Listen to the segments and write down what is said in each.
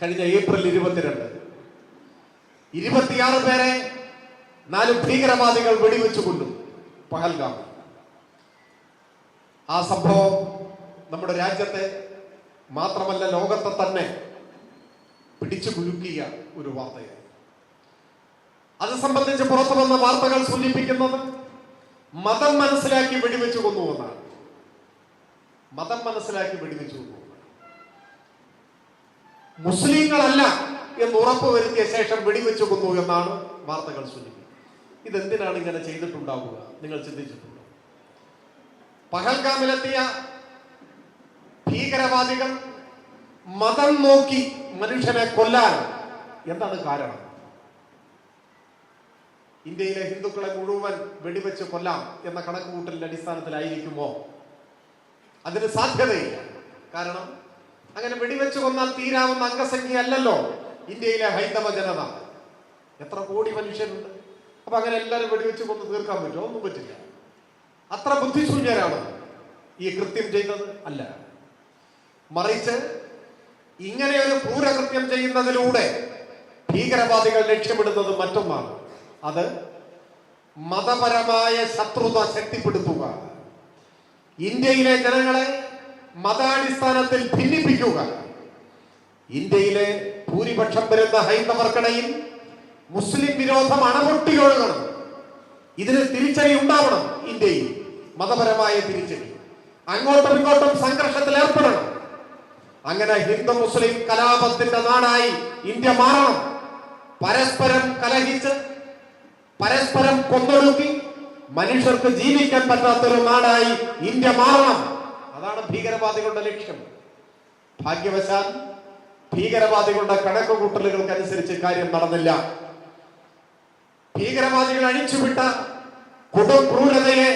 കഴിഞ്ഞ ഏപ്രിൽ ഇരുപത്തിരണ്ട്. ഇരുപത്തിയാറ് പേരെ നാല് ഭീകരവാദികൾ വെടിവെച്ചു കൊല്ലും പഹൽഗാം. ആ സംഭവം നമ്മുടെ രാജ്യത്തെ മാത്രമല്ല ലോകത്തെ തന്നെ പിടിച്ചു കുലുക്കിയ ഒരു വാർത്തയാണ് അത് സംബന്ധിച്ച് പുറത്തു വന്ന വാർത്തകൾ സൂചിപ്പിക്കുന്നത് മതം മനസ്സിലാക്കി വെടിവെച്ചു കൊന്നുവെന്നാണ് മതം മനസ്സിലാക്കി വെടിവെച്ചു കൊന്നു. മുസ്ലിങ്ങളല്ല എന്ന് ഉറപ്പ് വരുത്തിയ ശേഷം വെടിവെച്ചു കൊന്നു എന്നാണ് വാർത്തകൾ സൂചിപ്പിക്കുന്നത്. ഇതെന്തിനാണ് ഇങ്ങനെ ചെയ്തിട്ടുണ്ടാവുക? നിങ്ങൾ ചിന്തിച്ചിട്ടുണ്ടോ? പഹൽഗാമിലെത്തിയ ഭീകരവാദികൾ മതം നോക്കി മനുഷ്യനെ കൊല്ലാൻ എന്താണ് കാരണം? ഇന്ത്യയിലെ ഹിന്ദുക്കളെ മുഴുവൻ വെടിവെച്ച് കൊല്ലാം എന്ന കണക്കുകൂട്ടലിന്റെ അടിസ്ഥാനത്തിലായിരിക്കുമോ? അതിന് സാധ്യതയില്ല. കാരണം അങ്ങനെ വെടിവെച്ച് കൊന്നാൽ തീരാവുന്ന അംഗസംഖ്യ അല്ലല്ലോ. ഇന്ത്യയിലെ ഹൈന്ദവ ജനത. എത്ര കോടി മനുഷ്യരുണ്ട്. അപ്പൊ അങ്ങനെ എല്ലാവരും വെടിവെച്ച് കൊന്ന് തീർക്കാൻ പറ്റുമോ? ഒന്നും പറ്റില്ല. അത്ര ബുദ്ധിശൂന്യരാണ് ഈ കൃത്യം ചെയ്തത് അല്ല. മറിച്ച് ഇങ്ങനെ ഒരു ക്രൂരകൃത്യം ചെയ്യുന്നതിലൂടെ ഭീകരവാദികൾ ലക്ഷ്യമിടുന്നത് മറ്റൊന്നാണ്. അത് മതപരമായ ശത്രുത ശക്തിപ്പെടുത്തുക. ഇന്ത്യയിലെ ജനങ്ങളെ മതാടിസ്ഥാനത്തിൽ ഭിന്നിപ്പിക്കുക. ഇന്ത്യയിലെ ഭൂരിപക്ഷം വരുന്ന ഹൈന്ദവർക്കിടയിൽ മുസ്ലിം വിരോധം അണപൊട്ടിയൊഴുകണം. ഇതിന് തിരിച്ചടി ഉണ്ടാവണം ഇന്ത്യയിൽ. മതപരമായ തിരിച്ചടി. അങ്ങോട്ടും ഇങ്ങോട്ടും സംഘർഷത്തിൽ ഏർപ്പെടണം. അങ്ങനെ ഹിന്ദു മുസ്ലിം കലാപത്തിന്റെ നാടായി ഇന്ത്യ മാറണം. പരസ്പരം കലഹിച്ച് പരസ്പരം കൊന്നൊടുക്കി മനുഷ്യർക്ക് ജീവിക്കാൻ പറ്റാത്തൊരു നാടായി ഇന്ത്യ മാറണം. അതാണ് ഭീകരവാദികളുടെ ലക്ഷ്യം. ഭാഗ്യവശാൽ ഭീകരവാദികളുടെ കണക്കുകൂട്ടലുകൾക്കനുസരിച്ച് കാര്യം നടന്നില്ല. ഭീകരവാദികൾ അഴിച്ചുവിട്ട കൊടും ക്രൂരതയെ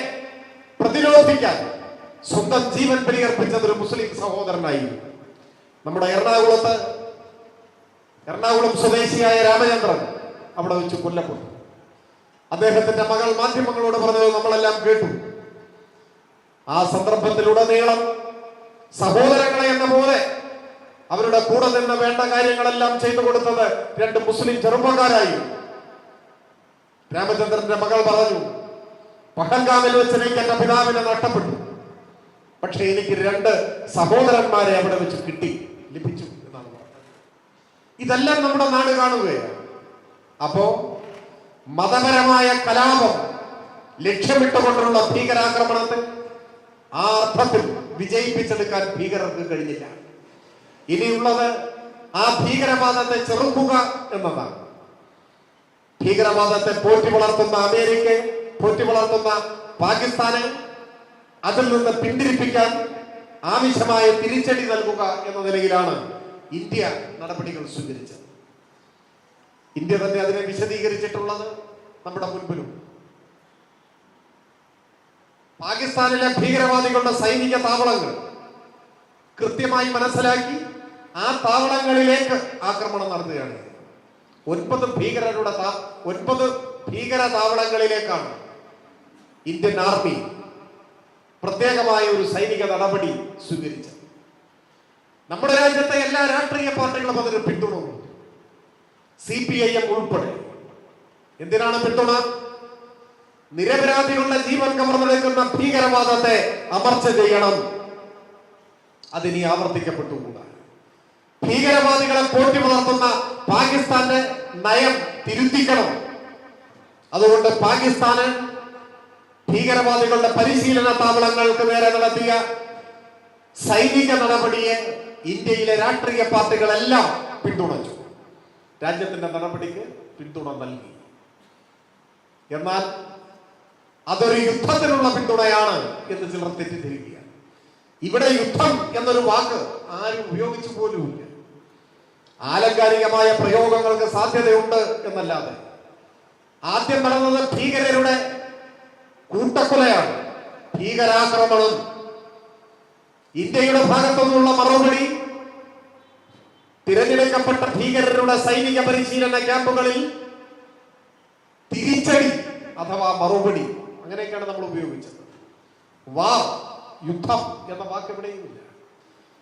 പ്രതിരോധിക്കാൻ സ്വന്തം ജീവൻ ബലിയർപ്പിച്ചത് ഒരു മുസ്ലിം സഹോദരനായിരുന്നു നമ്മുടെ എറണാകുളത്ത് എറണാകുളം സ്വദേശിയായ രാമചന്ദ്രൻ അവിടെ വെച്ച് കൊല്ലപ്പെട്ടു. അദ്ദേഹത്തിന്റെ മകൾ മാധ്യമങ്ങളോട് പറഞ്ഞത് നമ്മളെല്ലാം കേട്ടു. ആ സന്ദർഭത്തിലുടനീളം സഹോദരങ്ങളെ എന്ന പോലെ അവരുടെ കൂടെ നിന്ന് വേണ്ട കാര്യങ്ങളെല്ലാം ചെയ്തു കൊടുത്തത് രണ്ട് മുസ്ലിം ചെറുപ്പക്കാരായി. രാമചന്ദ്രന്റെ മകൾ പറഞ്ഞു പഹൽഗാമിൽ വെച്ച് എനിക്ക് എന്റെ പിതാവിനെ നഷ്ടപ്പെട്ടു. പക്ഷെ എനിക്ക് രണ്ട് സഹോദരന്മാരെ അവിടെ വെച്ച് കിട്ടി ലഭിച്ചു എന്നാണ് പറഞ്ഞത്. ഇതെല്ലാം നമ്മുടെ നാട് കാണുകയാണ്. അപ്പോ മതപരമായ കലാപം ലക്ഷ്യമിട്ടുകൊണ്ടുള്ള ഭീകരാക്രമണത്തെ ആ അർത്ഥത്തിൽ വിജയിപ്പിച്ചെടുക്കാൻ ഭീകരർക്ക് കഴിഞ്ഞില്ല. ഇനിയുള്ളത് ആ ഭീകരവാദത്തെ ചെറുക്കുക എന്നതാണ്. ഭീകരവാദത്തെ പോറ്റി വളർത്തുന്ന അമേരിക്ക പോറ്റി വളർത്തുന്ന പാകിസ്ഥാനെ അതിൽ നിന്ന് പിന്തിരിപ്പിക്കാൻ ആവശ്യമായ തിരിച്ചടി നൽകുക എന്ന നിലയിലാണ് ഇന്ത്യ നടപടികൾ സ്വീകരിച്ചത്. ഇന്ത്യ തന്നെ അതിനെ വിശദീകരിച്ചിട്ടുള്ളത് നമ്മുടെ മുൻപിലും പാകിസ്ഥാനിലെ ഭീകരവാദികളുടെ സൈനിക താവളങ്ങൾ കൃത്യമായി മനസ്സിലാക്കി ആ താവളങ്ങളിലേക്ക് ആക്രമണം നടത്തുകയാണ്. ഒൻപത് ഭീകരരുടെ ഒൻപത് ഭീകര താവളങ്ങളിലേക്കാണ് ഇന്ത്യൻ ആർമി പ്രത്യേകമായ ഒരു സൈനിക നടപടി സ്വീകരിച്ചത്. നമ്മുടെ രാജ്യത്തെ എല്ലാ രാഷ്ട്രീയ പാർട്ടികളും അതിന് പിന്തുണ സി പി ഐ എം ഉൾപ്പെടെ. എന്തിനാണ് പിന്തുണ? നിരപരാധികളുടെ ജീവൻ കവർന്നെടുക്കുന്ന ഭീകരവാദത്തെ അമർച്ച ചെയ്യണം. അതിനി ആവർത്തിക്കപ്പെട്ടുകൂടാ. ഭീകരവാദികളെ പോറ്റി വളർത്തുന്ന പാകിസ്ഥാന്റെ നയം തിരുത്തിക്കണം. അതുകൊണ്ട് പാകിസ്ഥാന് ഭീകരവാദികളുടെ പരിശീലന താവളങ്ങൾക്ക് നേരെ നടത്തിയ സൈനിക നടപടിയെ ഇന്ത്യയിലെ രാഷ്ട്രീയ പാർട്ടികളെല്ലാം പിന്തുണച്ചു. രാജ്യത്തിന്റെ നടപടിക്ക് പിന്തുണ നൽകി. എന്നാൽ അതൊരു യുദ്ധത്തിനുള്ള പിന്തുണയാണ് എന്ന് ചിലർ തെറ്റിദ്ധരിക്കുക. ഇവിടെ യുദ്ധം എന്നൊരു വാക്ക് ആരും ഉപയോഗിച്ചു പോലുമില്ല. ആലങ്കാരികമായ പ്രയോഗങ്ങൾക്ക് സാധ്യതയുണ്ട് എന്നല്ലാതെ. ആദ്യം നടന്നത് ഭീകരരുടെ കൂട്ടക്കൊലയാണ് ഭീകരാക്രമണം. ഇന്ത്യയുടെ ഭാഗത്തു നിന്നുള്ള മറുപടി തിരഞ്ഞെടുക്കപ്പെട്ട ഭീകരരുടെ സൈനിക പരിശീലന ക്യാമ്പുകളിൽ തിരിച്ചടി അഥവാ മറുപടി അങ്ങനെയൊക്കെയാണ് നമ്മൾ ഉപയോഗിച്ചത്. വാ യുദ്ധം എന്ന വാക്ക് എവിടെയുമില്ല